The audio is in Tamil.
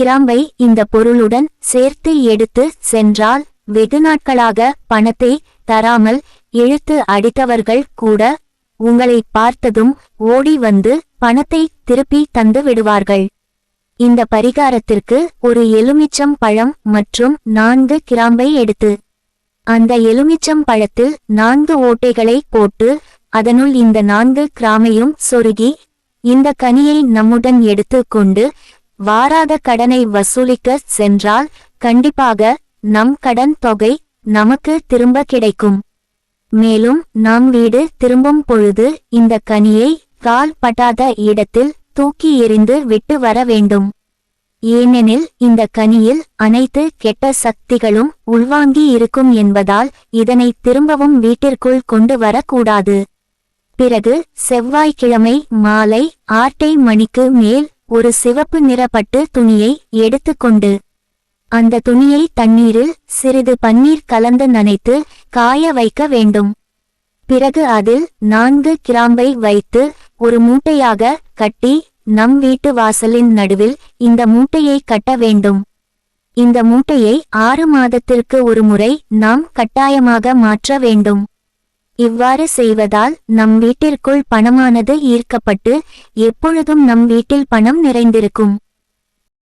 கிராம்பை இந்த பொருளுடன் சேர்த்து எடுத்து சென்றால் வெகு நாட்களாக பணத்தை தராமல் இழுத்து அடித்தவர்கள் கூட உங்களை பார்த்ததும் ஓடி வந்து பணத்தை திருப்பி தந்து விடுவார்கள். இந்த பரிகாரத்திற்கு ஒரு எலுமிச்சம் பழம் மற்றும் நான்கு கிராம்பை எடுத்து அந்த எலுமிச்சம் பழத்தில் நான்கு ஓட்டைகளை போட்டு அதனுள் இந்த நான்கு கிராமையும் சொருகி இந்த கனியை நம்முடன் எடுத்து கொண்டு வாராத கடனை வசூலிக்க சென்றால் கண்டிப்பாக நம் கடன் தொகை நமக்கு திரும்ப கிடைக்கும். மேலும் நாம் வீடு திரும்பும் பொழுது இந்த கனியை கால் பட்டாத இடத்தில் தூக்கி எறிந்து விட்டு வர வேண்டும். ஏனெனில் இந்த கனியில் அனைத்து கெட்ட சக்திகளும் உள்வாங்கி இருக்கும் என்பதால் இதனை திரும்பவும் வீட்டிற்குள் கொண்டு வரக்கூடாது. பிறகு செவ்வாய்க்கிழமை மாலை ஆட்டை மணிக்கு மேல் ஒரு சிவப்பு நிறப்பட்டு துணியை எடுத்துக்கொண்டு அந்த துணியை தண்ணீரில் சிறிது பன்னீர் கலந்து நனைத்து காய வைக்க வேண்டும். பிறகு அதில் நான்கு கிராம்பை வைத்து ஒரு மூட்டையாக கட்டி நம் வீட்டு வாசலின் நடுவில் இந்த மூட்டையை கட்ட வேண்டும். இந்த மூட்டையை ஆறு மாதத்திற்கு ஒரு முறை நாம் கட்டாயமாக மாற்ற வேண்டும். இவ்வாறு செய்வதால் நம் வீட்டிற்குள் பணமானது ஈர்க்கப்பட்டு எப்பொழுதும் நம் வீட்டில் பணம் நிறைந்திருக்கும்.